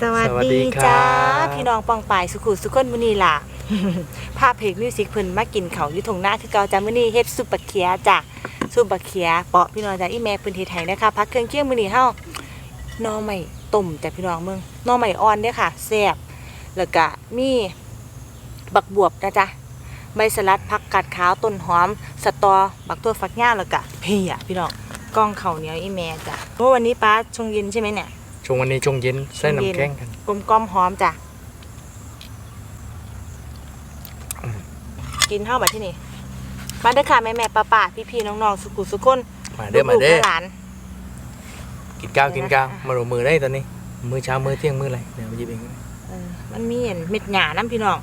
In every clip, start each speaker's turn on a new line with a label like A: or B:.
A: สวัส
B: สวัสดี
A: ดี
B: ครับ
A: จ้า พี่น้องปองปายสุขุสุขคนมื้อนี้ล่ะ ภาพเพลงมิวสิกเพิ่นมากินเขาวอยู่ทงหน้าคือเก่าจ้ามื้อนี้เฮ็ดซุปบะเขียจ้ะซุปบะเขียเปาะพี่น้องจ้าอีแม่เพิ่นเฮ็ดให้นะคะพักเครื่องเคียงมื้อนี้เฮาหน่อไม้ต้มจ้ะพี่น้องเมืองหน่อไม้อ่อนเด้อค่ะแซ่บแล้วก็มีบักบวบนะจ๊ะใบสลัดผักกาดขาวต้นหอมสตอบักตัวฟักย่าแล้วก็เพียพี่น้องกล้องข้าวเหนียวอีแม่จ้ะเพราะวันนี้ป้าชงเย็นใช่ไหมเนี่ย
B: ช่วงวันนี้ช่วงเย็นใส่
A: ช่วงเย็น
B: น้ำแข็งกัน
A: กลมกล่อมหอมจ้ะ กินข้าวแบบที่นี่ มาเด้อค่ะแม่แม่ป้าป้าพี่พี่ๆน้องๆสุขุสุขคน
B: มาเด้อมา
A: ลูก
B: เด้อ
A: ๆหลาน
B: กินข้าวกินข้าว
A: อะ
B: มาลงมือได้ตอนนี้ มือเช้ามือเที่ยงมืออะไรเดี๋ยวมาหยิบเอง
A: เออมันมีเห็นเม็ดหญ้าน้ำพี่น้อง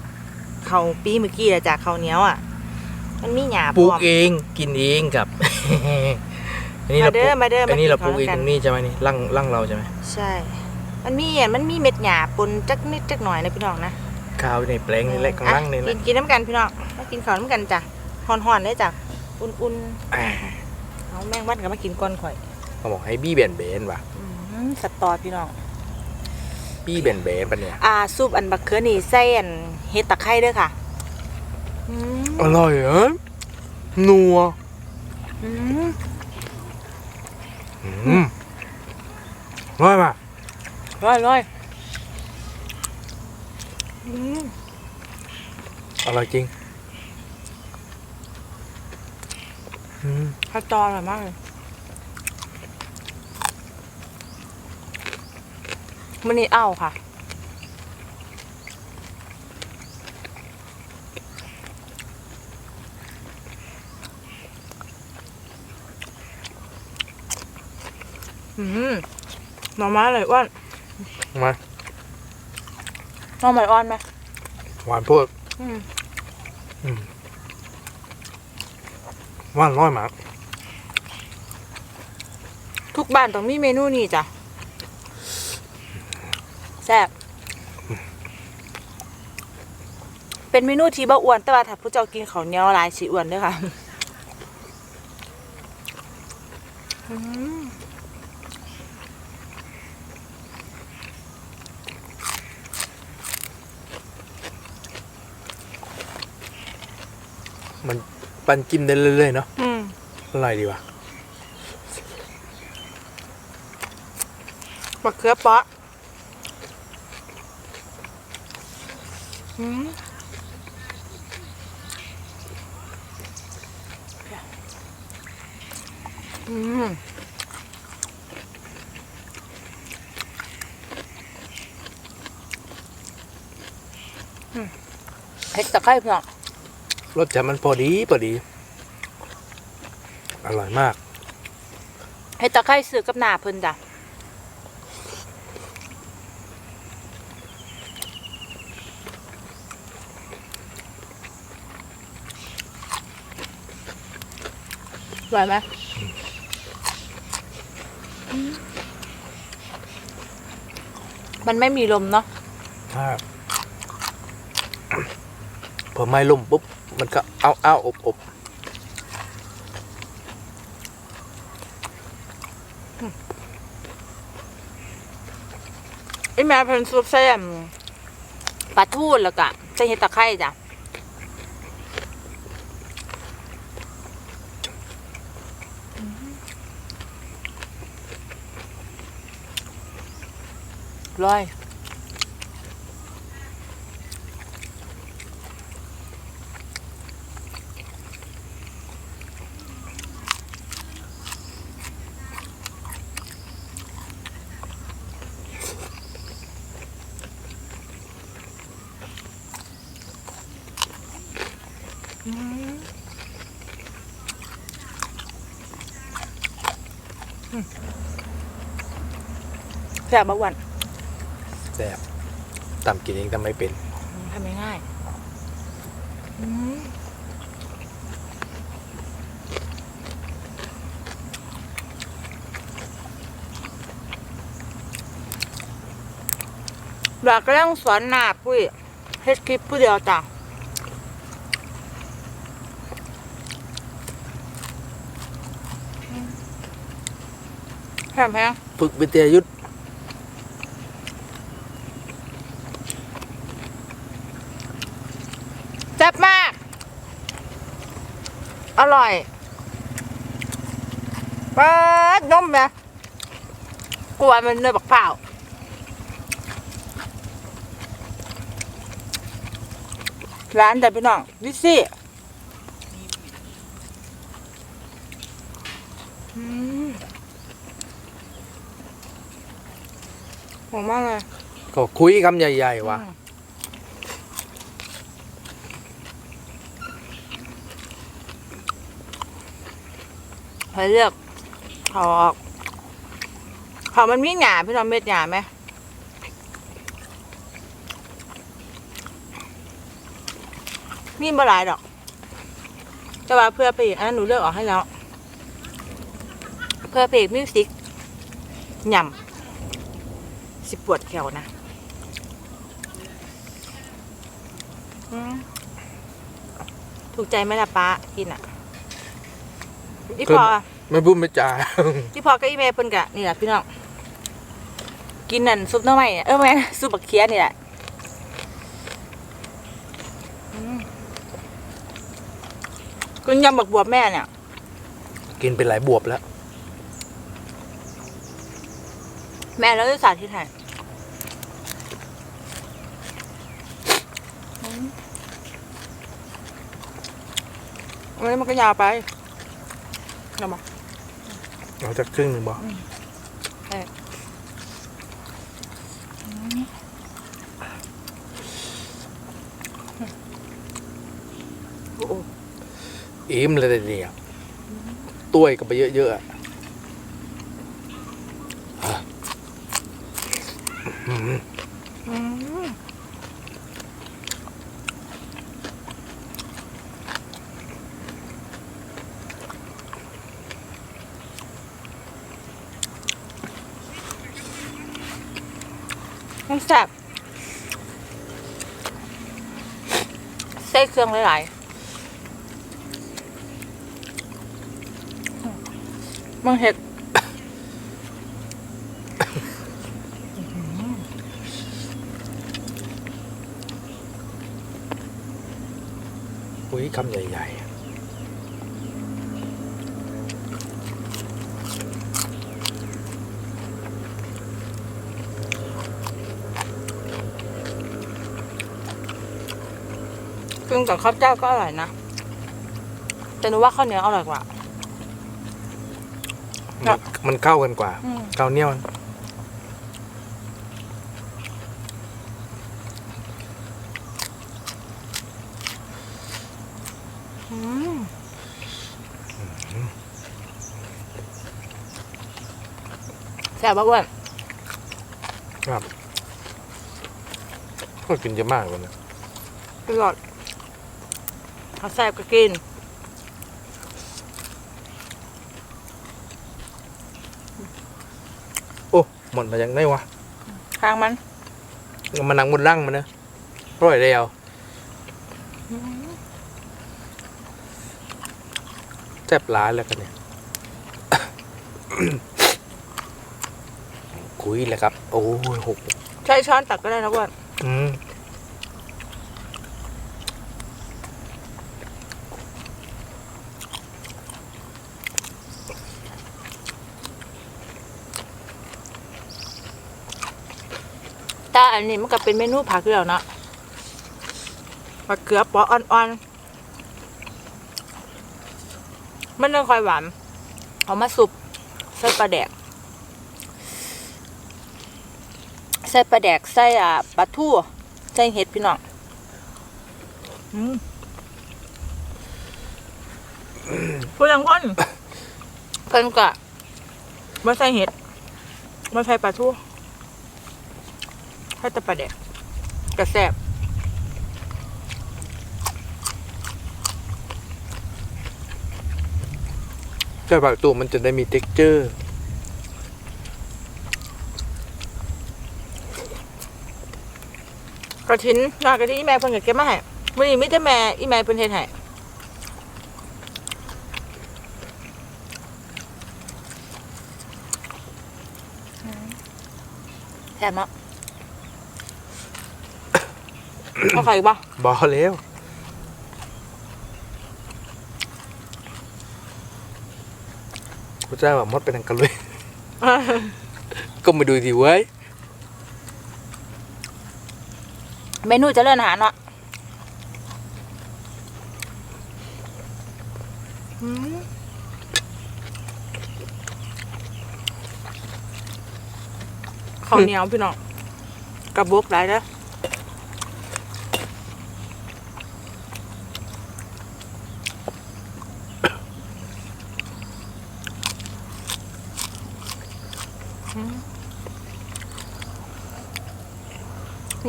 A: เขาปีเมื่อกี้อะจากเขาวเหนียวอะ มันมีหญ้า
B: ปลูก
A: พร้อม
B: เองกินเองกับ อันนี้เรา
A: มาเด้อ
B: ปลูก
A: มาเด้อ
B: อันนี้เราป
A: มา
B: ลูก
A: กิ
B: เอง
A: นข้าว
B: ต
A: กัน
B: รงนี้ใช่ไหมนี่ร่างร่างเราใช่ไหม
A: ใช่ มันมีเห็นมันมีเม็ดหญ้าปนจักนิดจักหน่อยนะพี่น้องนะ
B: ข้าวในแปลงนี่แหละข้างล่างนี่แห
A: กิ
B: ละ
A: นกินน้ำกันพี่น้องมากินข้าวน้ำกันจ้ะห่อนๆได้จ้ะอุ่น
B: อ่า
A: ๆเอาแมงวันกับมากินก่อนข่อย
B: เขาบอกให้บี้แบนเบนว่ะ
A: อืมสตอพี่น้อง
B: บี้แบนเบนปะเนี่ย
A: อ่าซุปอันบักเขือนี่ใส่อันเฮ็ดตะไคร้เด้อค่ะอืม
B: อร่อยเหรอนัว
A: อืม
B: อืมอร่อยป่ะ
A: ร้อยร้อยอืม
B: อร่อยจริงอืม
A: ข้าวตออร่อยมากเลยมันนี่เอาค่ะ อืมหน่อไม้เลยอ้วน
B: มา
A: หน่อไม้อ่อนไหม
B: หวานพูด
A: อืม
B: หวานร้อยมาก
A: ทุกบ้านต้องมีเมนูนี้จ้ะแซ่บเป็นเมนูที่บ่อ้วนแต่ว่าถ้าผู้เจ้ากินข้าวเหนียวหลายสิอ้วนเด้อค่ะอืม
B: มัน ปันจิ้มได้เรื่อยๆเนาะ
A: อืม
B: อร่อยดีว่ะ
A: บักเขือเปาะอืมอืมอืมเผ็ดตะไคร้เพื่อน
B: รสชาติมันพอดีพอดี อร่อยมาก
A: เฮ็ดตะไคร้ซื้อกับหน้าเพิ่นจ้ะอร่อยไหมมันไม่มีลมเนาะ
B: ถ้าพอไม้ล่มปุ๊บ มันก็เอาเอาอบอบ
A: ไอแม่เพิ่นซุปใส่ปลาทูแล้วก็ใส่เฮ็ดตะไคร้จ้ะร้อย แซ่บบ่อ้วน
B: แซ่บตำกินเองทำไม่เป็น
A: ทำง่ายๆอืมดากก็ต้องสอนหน้าปุ้ยเฮ็ดคลิปผู้เดียวจ้ะ แพงแพง
B: ฝึกเป็นเตยุทธ
A: แซ่บมาก อร่อยเปิดนมนะกลัวมันเนยบักเปล่าร้านแต่พี่น้องดิซี่อืม หอมมากเลย
B: ก็คุยคำใหญ่ๆว่ะ
A: ให้เลือกเขาออกเขามันมีหยาพี่น้องเม็ดหยาไหมมีบ่หลายดอก แต่ว่าเพื่อเพลงอันนั้นหนูเลือกออกให้แล้ว เพื่อเพลงมิวสิกหย่ำ สิปวดแขวนะอืมถูกใจไหมล่ะป้ากินอะอีพอ
B: ไม่พูดไม่จา
A: ที่พอกับอีเมลเพิ่นกะนี่แหละพี่น้องกินนั่นซุปหน้ำใหม่เออแม่นซุปบักเคียนี่แหละอืมกินยำบักบวบแม่เนี่ย
B: กินเป็นหลายบวบแล้ว
A: แม่แล้วจะสาธิตให้ อืมอันนี้มันก็ยาวไปเดี๋ยวมา
B: เอาจากครึ่งหนึ่งบอก
A: โอ้โห
B: อิ่มเลยแต่เดียวต้วยก็ไปเยอะๆอะอะอืม
A: อืมมัน แซ่บใส่เครื่องหลายๆมังเห็ด
B: อุ้ยคำใหญ่ ๆ
A: นกับข้าวเจ้าก็อร่อยนะแต่หนูว่าข้าวเหนียวอร่อยกว่าครับ
B: มันเข้ากันกว่า
A: อืม
B: ข้าวเหนียว
A: อืมแซ่บมากเว้ย
B: ครับก็กินเยอะมากเลยนะ
A: กินหลอด เขาแซ่บก็กิน
B: โอ้หมดมาจากไหนวะ
A: ข้างมัน
B: เอามานั่งบนร่างมันนะร่อยเดียวแซ่บร้ายแล้วกันเนี่ยคุยแหละครับ โอ้ยหก
A: ใช้ช้อนตักก็ได้นะเว้ย
B: อืม
A: อันนี้มันก็เป็นเมนูผักอยู่แล้วเนาะผักเกลือปออ่อนๆมันไม่ค่อยหวานเอามาสุปใส่ปลาแดกใส่ปลาแดกใส่อ่าปลาทูใส่เห็ดพี่น้องอืมผู้ยังคนเพิ่นก็มาใส่เห็ดมาใส่ปลาทู ให้แต่ปลาแดกกระแซบ
B: ใช่ปากตัวมันจะได้มี t e x t อร์
A: กระถินนากระถินอีแม่เพิ่นก็เก็บมาให้มื้อนี้มีแต่แม่อีแม่เพิ่นเฮ็ดให้แซ่บเนาะ เอาไข่ปะบ
B: อลแล้วกูจ้ะแบบมดเป็นอังกะลุยก็มาดูดีเว้ย
A: เมนูจะเลื่อนอาหารเนาะข้าวเหนียวพี่น้องกระบอกได้แล้ว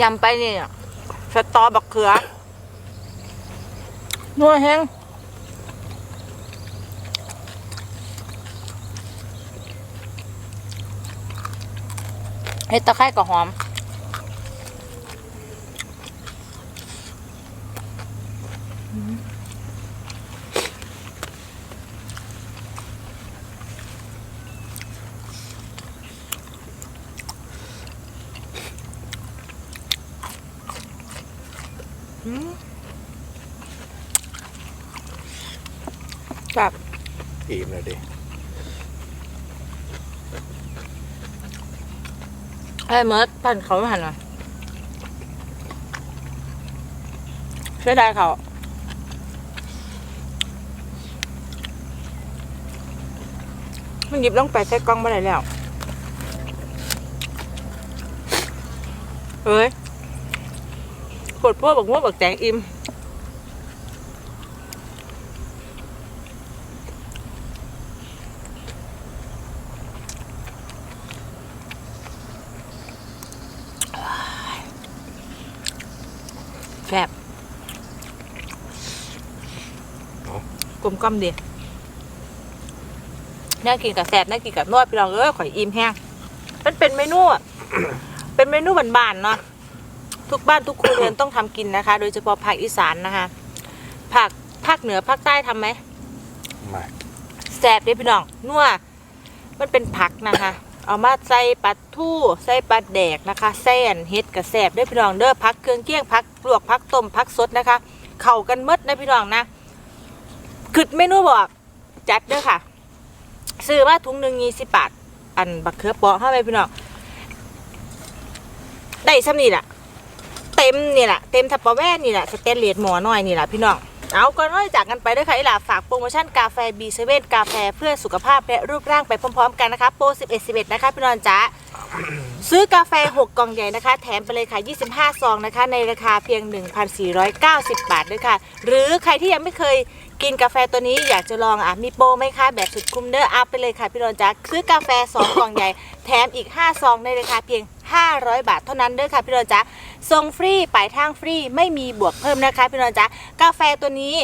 A: ยำไปเนี่ยสตอบักเขือนัวแห้งเฮ็ดตะไคร้กับหอม แบบ
B: อิ่มเลยดิ
A: ไอ้เมิร์ดปั่นเขาไม่หันหน่อยเสียดายเขามันหยิบลงไปใส่กล้องมาได้แล้วเอ้ยปวดพวกบอกว่าบอกแจงอิ่มแซ่บ กลมกล่อมดีน่ากินกับแซ่บน่ากินกับนวดพี่น้องเอ้ยข่อยอิ่มแห้งมันเป็นเมนูอะเป็นเมนูบ้านๆเนาะทุกบ้านทุกครัวเรือนต้องทำกินนะคะ โดยเฉพาะภาคอีสานนะคะภาคภาคเหนือภาคใต้ทำไหม
B: มา
A: แสบเด้พี่น้องนัวมันเป็นผักนะคะ เอามาใส่ปลาทู่ใส่ปลาแดกนะคะแซ่นเฮ็ดกับแสบเด้อพี่น้องเด้อผักเครื่องเคียงผักลวกผักต้มผักสดนะคะ เข้ากันหมดนะพี่น้องนะ ขึ้นเมนูบอกจัดเด้อค่ะ ซื้อมาถุงหนึ่งยี่สิบบาท อันบักเขือเปาะเข้าไปพี่น้องได้ซ้ำนี่แหละเต็มนี่แหละเต็มทัปเปอร์แวร์นี่แหละสเตนเลสหมอน้อยนี่แหละพี่น้องเอาก่อนน้อยจากกันไปด้วยค่ะอีหล่าฝากโปรโมชั่นกาแฟ B7 กาแฟเพื่อสุขภาพและรูปร่างไปพร้อมๆ กันนะคะโปร11 11 นะคะพี่น้องจ๊ะซื้อกาแฟ 6 กล่องใหญ่นะคะ แถมไปเลยค่ะ 25 ซองนะคะ ในราคาเพียง 1,490 บาทด้วยค่ะ หรือใครที่ยังไม่เคย กินกาแฟตัวนี้อยากจะลองอะมีโปรไหมคะ แบบสุดคุ้มเด้ออัพไปเลยค่ะพี่น้องจ๊ะซื้อกาแฟ2กล่องใหญ่ แถมอีก 5 ซองในราคาเพียง 500 บาทเท่านั้นเด้อค่ะพี่น้องจ๊ะส่งฟรีปลายทางฟรีไม่มีบวกเพิ่มนะคะพี่น้องจ๊ะกาแฟตัวนี้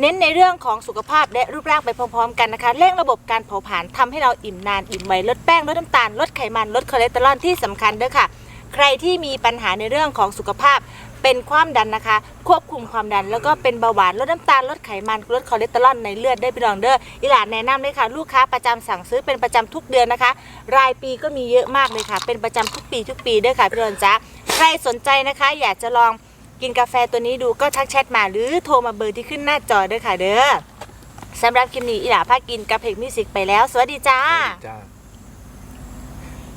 A: เน้นในเรื่องของสุขภาพและรูปร่างไปพร้อมๆ กันนะคะเร่งระบบการเผาผลาญทำให้เราอิ่มนานอิ่มไวลดแป้งลดน้ำตาลลดไขมันลดคอเลสเตอรอลที่สำคัญเด้อค่ะ ใครที่มีปัญหาในเรื่องของสุขภาพ เป็นความดันนะคะ ควบคุมความดัน แล้วก็เป็นเบาหวานลดน้ำตาลลดไขมันลดคอเลสเตอรอลในเลือดได้พี่น้องเด้ออีหลานแนะนำเลยค่ะ ลูกค้าประจำสั่งซื้อเป็นประจำทุกเดือนนะคะ รายปีก็มีเยอะมากเลยค่ะ เป็นประจำทุกปีทุกปีเด้อค่ะพี่น้องจ๊ะใครสนใจนะคะ อยากจะลองกินกาแฟตัวนี้ดูก็ทักแชทมาหรือโทรมาเบอร์ที่ขึ้นหน้าจอเด้อค่ะเด้อสำหรับคลิปนี้อีหลาพากินกับเพลงมิวสิกไปแล้ว สวัสดีจ้า
B: จ้า